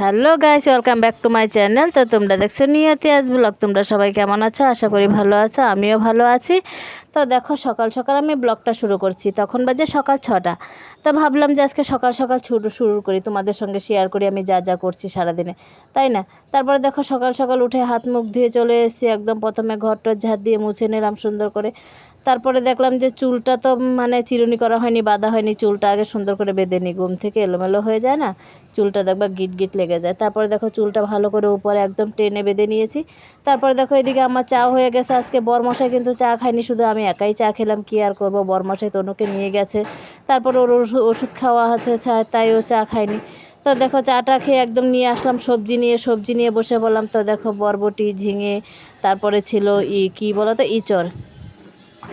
Hello guys, welcome back to my channel. তো তোমরা দেখছ নিয়তি আজ ব্লগ। তোমরা সবাই কেমন আছো? আশা করি ভালো আছো, আমিও ভালো আছি। তো দেখো, সকাল সকাল আমি ব্লগটা শুরু করছি। তখন বাজে সকাল ছটা। তো ভাবলাম যে আজকে সকাল সকাল শুরু শুরু করি। তোমাদের সঙ্গে শেয়ার করি, আমি যা যা করছি সারাদিনে। তাই না? তারপরে দেখো সকাল সকাল উঠে হাত মুখ ধুয়ে চলে এসেছি। একদম প্রথমে ঘরটর ঝাঁট দিয়ে মুছে নিলাম সুন্দর করে। তারপরে দেখলাম যে চুলটা তো মানে চিরুনি করা হয়নি, বাঁধা হয়নি, চুলটা আগে সুন্দর করে বেঁধে নিই ঘুম থেকে এলোমেলো হয়ে যায় না, চুলটা দেখবা গিট গিট লেগে যায়। তারপরে দেখো চুলটা ভালো করে উপরে একদম টেনে বেঁধে নিয়েছি। তারপরে দেখো এদিকে আমার চা হয়ে গেছে, আজকে বরমশাই কিন্তু চা খায়নি, শুধু আমি একাই চা খেলাম, কি আর করব? বরমশাই তনুকে নিয়ে গেছে, তারপর ওর ওষু- ওষুধ খাওয়া আছে তাই ও চা খায়নি। তো দেখো চাটা খেয়ে একদম নিয়ে আসলাম, সবজি নিয়ে সবজি নিয়ে বসে বললাম, তো দেখো বরবটি ঝিঙে, তারপরে ছিল ই, কী বলো তো ইচড়।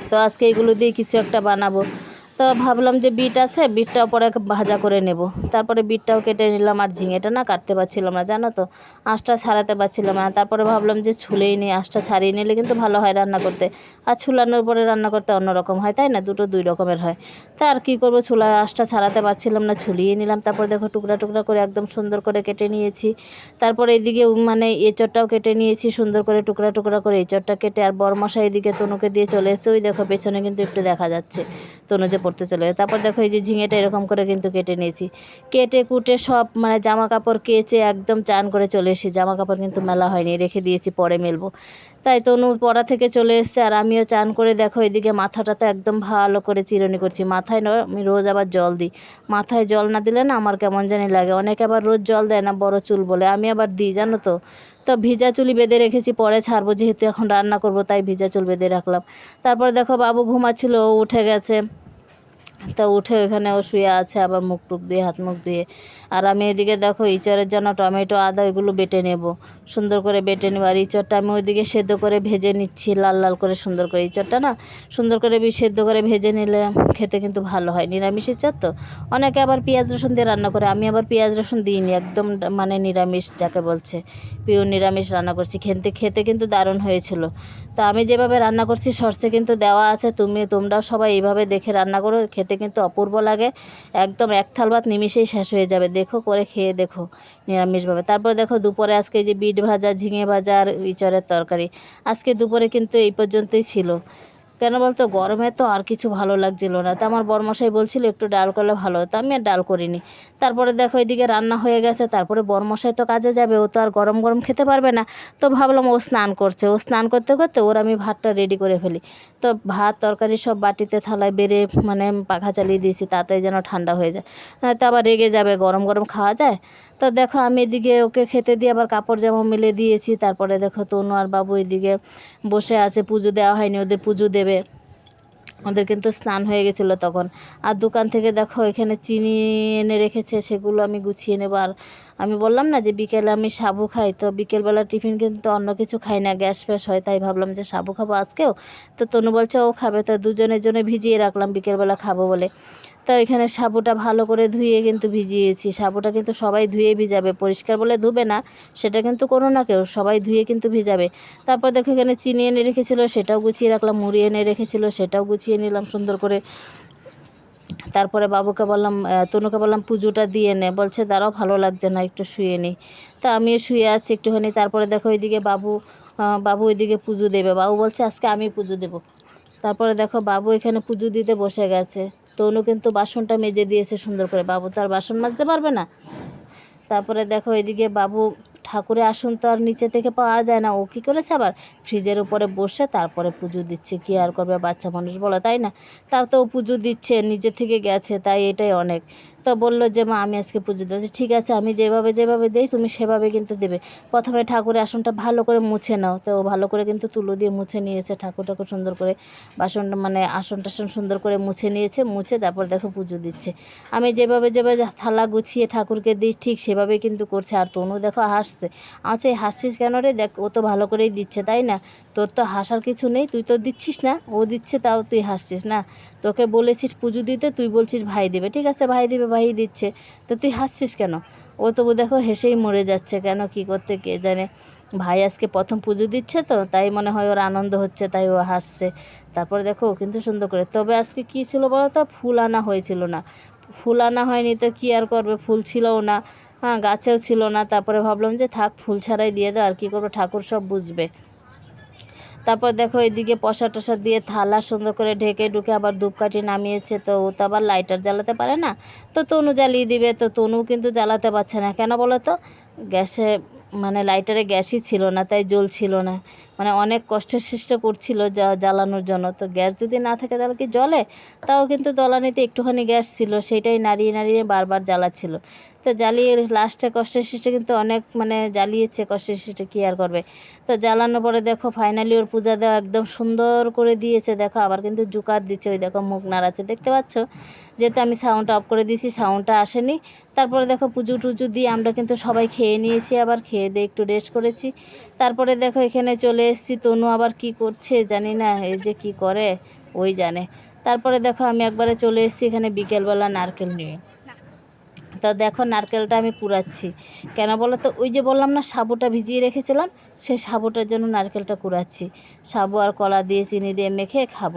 তো আজকে এগুলো দিয়ে কিছু একটা বানাবো। তো ভাবলাম যে বিট আছে বিটটাও পরে ভাজা করে নেব। তারপরে বিটটাও কেটে নিলাম আর ঝিঙেটা না কাটতে পারছিলাম না, জানো তো? আঁশটা ছাড়াতে পারছিলাম না। তারপরে ভাবলাম যে ছুলেই নিই আঁশটা ছাড়িয়ে নিলে কিন্তু ভালো হয় রান্না করতে। আর ছুলানোর পরে রান্না করতে অন্যরকম হয়, তাই না? দুটো দুই রকমের হয়। তা আর কী করব? ছুলা আঁশটা ছাড়াতে পারছিলাম না, ছুলিয়ে নিলাম। তারপর দেখো টুকরা টুকরা করে একদম সুন্দর করে কেটে নিয়েছি। তারপরে এদিকে মানে এঁচড়টাও কেটে নিয়েছি, সুন্দর করে টুকরা টুকরা করে এঁচড়টা কেটে। আর বরমশা এদিকে তনুকে দিয়ে চলে এসেছে। ওই দেখো, পেছনে কিন্তু একটু দেখা যাচ্ছে। তনু যে পড়তে চলে গেছে। তারপর দেখো এই যে ঝিঙেটা এরকম করে কিন্তু কেটে নিয়েছি। কেটে কুটে সব মানে জামা কাপড় কেচে একদম চান করে চলে এসেছি। জামা কাপড় কিন্তু মেলা হয়নি, রেখে দিয়েছি, পরে মেলবো। তাই তনু পড়া থেকে চলে এসছে আর আমিও চান করে দেখো এদিকে মাথাটা তো একদম ভালো করে চিরনি করছি। মাথায় আমি রোজ আবার জল দিই। মাথায় জল না দিলে না আমার কেমন জানি লাগে। অনেকে আবার রোজ জল দেয় না, বড় চুল বলে। আমি আবার দিই, জানো তো? তো ভিজা চুলি বেঁধে রেখেছি, পরে ছাড়বো, যেহেতু এখন রান্না করব, তাই ভিজা চুল বেঁধে রাখলাম। তারপর দেখো বাবু ঘুমাচ্ছিল, ও উঠে গেছে। তো উঠে ওখানে ও শুয়ে আছে, আবার মুখ টুক দিয়ে, হাত মুখ দিয়ে। আর আমি এদিকে দেখো, ইঁচড়ের জন্য টমেটো, আদা ওইগুলো বেটে নেব। সুন্দর করে বেটে নেব। আর ইঁচড়টা আমি ওইদিকে সেদ্ধ করে ভেজে নিচ্ছি, লাল লাল করে সুন্দর করে। ইঁচড়টা না সুন্দর করে সেদ্ধ করে ভেজে নিলে খেতে কিন্তু ভালো হয়। নিরামিষ ইঁচড় তো। অনেকে আবার পেঁয়াজ রসুন দিয়ে রান্না করে, আমি আবার পেঁয়াজ রসুন দিইনি, একদম মানে নিরামিষ যাকে বলছে। পিওর নিরামিষ রান্না করছি। খেতে খেতে কিন্তু দারুণ হয়েছিল। তো আমি যেভাবে রান্না করছি, সর্ষে কিন্তু দেওয়া আছে, তুমি, তোমরাও সবাই এইভাবে দেখে রান্না করো, খেতে কিন্তু অপূর্ব লাগে। একদম এক থাল ভাত নিমিষেই শেষ হয়ে যাবে। দেখো, করে খেয়ে দেখো নিরামিষভাবে। তারপর দেখো দুপুরে আজকে যে বিট ভাজা ঝিঙে ভাজা আর ইচরের তরকারি। আজকে দুপুরে কিন্তু এই পর্যন্তই ছিল। কেন বলতো, গরমে তো আর কিছু ভালো লাগছিল না। তো আমার বরমশাই বলছিল, একটু ডাল করলে ভালো হতো। আমি আর ডাল করিনি। তারপরে দেখো, এদিকে রান্না হয়ে গেছে। তারপরে বরমশাই তো কাজে যাবে, ও তো আর গরম গরম খেতে পারবে না। তো ভাবলাম ও স্নান করছে। ও স্নান করতে করতে ওর আমি ভাতটা রেডি করে ফেলি। তো ভাত, তরকারি সব বাটিতে, থালায় বেড়ে মানে পাখা চালিয়ে দিয়েছি, তাতে যেন ঠান্ডা হয়ে যায়। নয়তো আবার রেগে যাবে, গরম গরম খাওয়া যায়। তো দেখো, আমি এদিকে ওকে খেতে দিয়ে আবার কাপড় জামা মেলে দিয়েছি। তারপরে দেখো, তনু আর বাবু এদিকে বসে আছে, পুজো দেওয়া হয়নি, ওদের পুজো দেবে। ওদের কিন্তু স্নান হয়ে গেছিল তখন। আর দোকান থেকে দেখো এখানে চিনি এনে রেখেছে, সেগুলো আমি গুছিয়ে নেব। আর আমি বললাম না যে বিকেলে আমি সাবু খাই, তো বিকেলবেলা টিফিন কিন্তু অন্য কিছু খাই না, গ্যাস ফ্যাস হয়, তাই ভাবলাম যে সাবু খাব আজকেও। তো তনু বলছে, ও খাবে। তো দুজনের জন্য ভিজিয়ে রাখলাম, বিকেলবেলা খাব বলে। তো এখানে সাবুটা ভালো করে ধুয়ে কিন্তু ভিজিয়েছি। সাবুটা কিন্তু সবাই ধুয়ে ভিজাবে, পরিষ্কার বলে ধুবে না, সেটা কিন্তু কোনো না কেউ, সবাই ধুয়ে কিন্তু ভিজাবে। তারপর দেখো এখানে চিনি এনে রেখেছিলো, সেটাও গুছিয়ে রাখলাম, মুড়ি এনে রেখেছিলো, সেটাও গুছিয়ে নিলাম সুন্দর করে। তারপরে বাবুকে বললাম তনুকে বললাম, পুজোটা দিয়ে নে। বলছে, দাঁড়াও, ভালো লাগছে না, একটু শুয়ে নিই তা আমিও শুয়ে আছি একটুখানি। তারপরে দেখো ওইদিকে বাবু বাবু ওইদিকে পুজো দেবে। বাবু বলছে, আজকে আমি পুজো দেবো। তারপরে দেখো বাবু এখানে পুজো দিতে বসে গেছে। তনু কিন্তু বাসনটা মেজে দিয়েছে সুন্দর করে। বাবু তো আর বাসন মাজতে পারবে না। তারপরে দেখো এদিকে বাবু ঠাকুরের আসন তো আর নিচে থেকে পাওয়া যায় না। ও কী করেছে আবার? ফ্রিজের উপরে বসে তারপরে পুজো দিচ্ছে। কি আর করবে? বাচ্চা মানুষ বলো, তাই না? তার তো ও পুজো দিচ্ছে, নিজে থেকে গেছে, তাই এটাই অনেক। তো বলল যে, মা, আমি আজকে পুজো দেবো ঠিক আছে, আমি যেভাবে যেভাবে দেই, তুমি সেভাবে কিন্তু দেবে। প্রথমে ঠাকুরের আসনটা ভালো করে মুছে নাও। তো ভালো করে কিন্তু তুলো দিয়ে মুছে নিয়েছে। ঠাকুর ঠাকুর সুন্দর করে বাসনটা মানে আসন টাসন সুন্দর করে মুছে নিয়েছে, মুছে তারপর দেখো পুজো দিচ্ছে। আমি যেভাবে যেভাবে থালা গুছিয়ে ঠাকুরকে দিই, ঠিক সেভাবে কিন্তু করছে। আর তনু দেখো হাসছে। আচ্ছা হাসছিস কেন রে? দেখ, ও তো ভালো করেই দিচ্ছে, তাই না? তোর তো হাসার কিছু নেই, তুই তো দিচ্ছিস না? ও দিচ্ছে, তাও তুই হাসছিস না? তোকে বলেছিস পুজো দিতে, তুই বলছিস ভাই দেবে। ঠিক আছে, ভাই দেবে, ভাই দিচ্ছে। তো তুই হাসছিস কেন? ও তবু দেখো হেসেই মরে যাচ্ছে। কেন, কি করতে, কে জানে? ভাই আজকে প্রথম পুজো দিচ্ছে তো, তাই মনে হয় ওর আনন্দ হচ্ছে, তাই ও হাসছে। তারপর দেখো ও কিন্তু সুন্দর করে, তবে আজকে কী ছিল বলো তো ফুল আনা হয়েছিল না। ফুল আনা হয়নি তো কী আর করবে? ফুল ছিলও না। হ্যাঁ গাছেও ছিল না। তারপরে ভাবলাম যে থাক, ফুল ছাড়াই দিয়ে দাও, আর কী করব? ঠাকুর সব বুঝবে। তারপর দেখো এদিকে পশা টসা দিয়ে থালা সুন্দর করে ঢেকে ঢুকে আবার ধূপকাঠি নামিয়েছে, তো ও তো আবার লাইটার জ্বালাতে পারে না। তো তনু জ্বালিয়ে দিবে, তো তনু কিন্তু জ্বালাতে পারছে না। কেন বলো তো? গ্যাসে মানে লাইটারে গ্যাসই ছিল না, তাই জ্বলছিল না। মানে অনেক কষ্টের সৃষ্টি করছিল জ্বালানোর জন্য। তো গ্যাস যদি না থাকে তাহলে কি জ্বলে? তাও কিন্তু দলানিতে একটুখানি গ্যাস ছিল সেটাই নাড়িয়ে নাড়িয়ে বারবার জ্বালাচ্ছিল। তো জ্বালিয়ে লাস্টে কষ্টের সৃষ্টি কিন্তু অনেক মানে জ্বালিয়েছে, কষ্টের সৃষ্টি কী আর করবে? তো জ্বালানোর পরে দেখো ফাইনালি ওর পূজা দেওয়া একদম সুন্দর করে দিয়েছে। দেখো আবার কিন্তু জুকার দিচ্ছে, ওই দেখো মুখ নাড়াচ্ছে, দেখতে পাচ্ছ? যেহেতু আমি সাউন্ডটা অফ করে দিয়েছি সাউন্ডটা আসেনি। তারপরে দেখো পুজো টুজো দিয়ে আমরা কিন্তু সবাই খেয়ে নিয়েছি আবার খেয়ে দিয়ে একটু রেস্ট করেছি। তারপরে দেখো এখানে চলে এসেছি। তনু আবার কি করছে জানি না, এই যে কি করে, ওই জানে। তারপরে দেখো আমি একবারে চলে এসেছি এখানে বিকেলবেলা নারকেল নিয়ে। তো দেখো নারকেলটা আমি কুড়াচ্ছি। কেন বলো তো? ওই যে বললাম না, সাবুটা ভিজিয়ে রেখেছিলাম, সেই সাবুটার জন্য নারকেলটা কুড়াচ্ছি। সাবু আর কলা দিয়ে, চিনি দিয়ে মেখে খাব,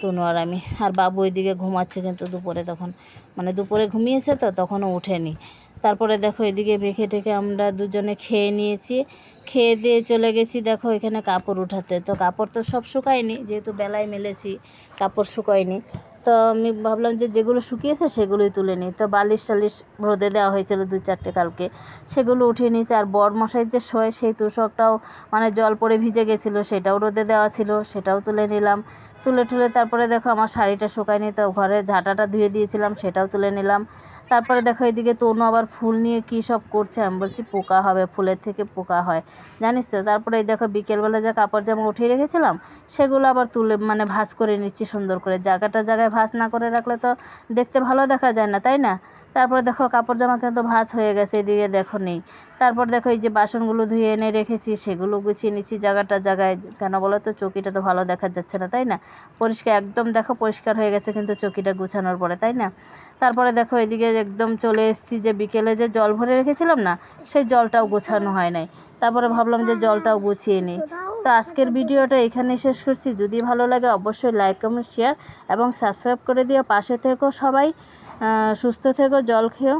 তনু আর আমি। আর বাবু ওইদিকে ঘুমাচ্ছে কিন্তু দুপুরে তখন। মানে দুপুরে ঘুমিয়েছে তো, তখনও ওঠেনি। তারপরে দেখো এদিকে মেখে টেখে আমরা দুজনে খেয়ে নিয়েছি। খেয়ে দিয়ে চলে গেছি, দেখো এখানে কাপড় উঠাতে। তো কাপড় তো সব শুকায়নি, যেহেতু বেলায় মেলেছি, কাপড় শুকায়নি। তো আমি ভাবলাম যে যেগুলো শুকিয়েছে সেগুলোই তুলে নিই। তো বালিশ টালিশ রোদে দেওয়া হয়েছিল দু চারটে কালকে। সেগুলো উঠিয়ে নিয়েছি, আর বর মশাই যে শোয়, সেই তুষকটাও মানে জল পড়ে ভিজে গেছিল, সেটাও রোদে দেওয়া ছিল, সেটাও তুলে নিলাম। তুলে টুলে তারপরে দেখো আমার শাড়িটা শুকায়নি, তো ঘরে ঝাঁটাটা ধুয়ে দিয়েছিলাম, সেটাও তুলে নিলাম। তারপরে দেখো এদিকে তনু আবার ফুল নিয়ে কী সব করছে, আমি বলছি পোকা হবে, ফুলের থেকে পোকা হয়। জানিস তো? তারপরে দেখো বিকেলবেলা যা কাপড় জামা উঠিয়ে রেখেছিলাম, সেগুলো আবার তুলে মানে ভাঁজ করে নিচ্ছি সুন্দর করে। জায়গাটা জায়গায় ভাঁজ না করে রাখলে তো দেখতে ভালো দেখা যায় না, তাই না? তারপরে দেখো কাপড় জামা কিন্তু ভাঁজ হয়ে গেছে, এদিকে দেখো নেই। তারপর দেখো এই যে বাসনগুলো ধুয়ে এনে রেখেছি, সেগুলো গুছিয়ে নিচ্ছি, জায়গাটা জায়গায় কেন বলো তো? চৌকিটা তো ভালো দেখা যাচ্ছে না, তাই না? পরিষ্কার, একদম দেখো পরিষ্কার হয়ে গেছে কিন্তু চৌকিটা গুছানোর পরে, তাই না? তারপরে দেখো এদিকে একদম চলে এসেছি যে বিকেলে যে জল ভরে রেখেছিলাম না, সেই জলটাও গোছানো হয় নাই। তারপরে ভাবলাম যে জলটাও গুছিয়ে নিই। তো আজকের ভিডিওটা এখানে শেষ করছি। যদি ভালো লাগে অবশ্যই লাইক কমেন্ট শেয়ার এবং সাবস্ক্রাইব করে দিও। পাশে থেকো সবাই। সুস্থ থেকো, জল খেও।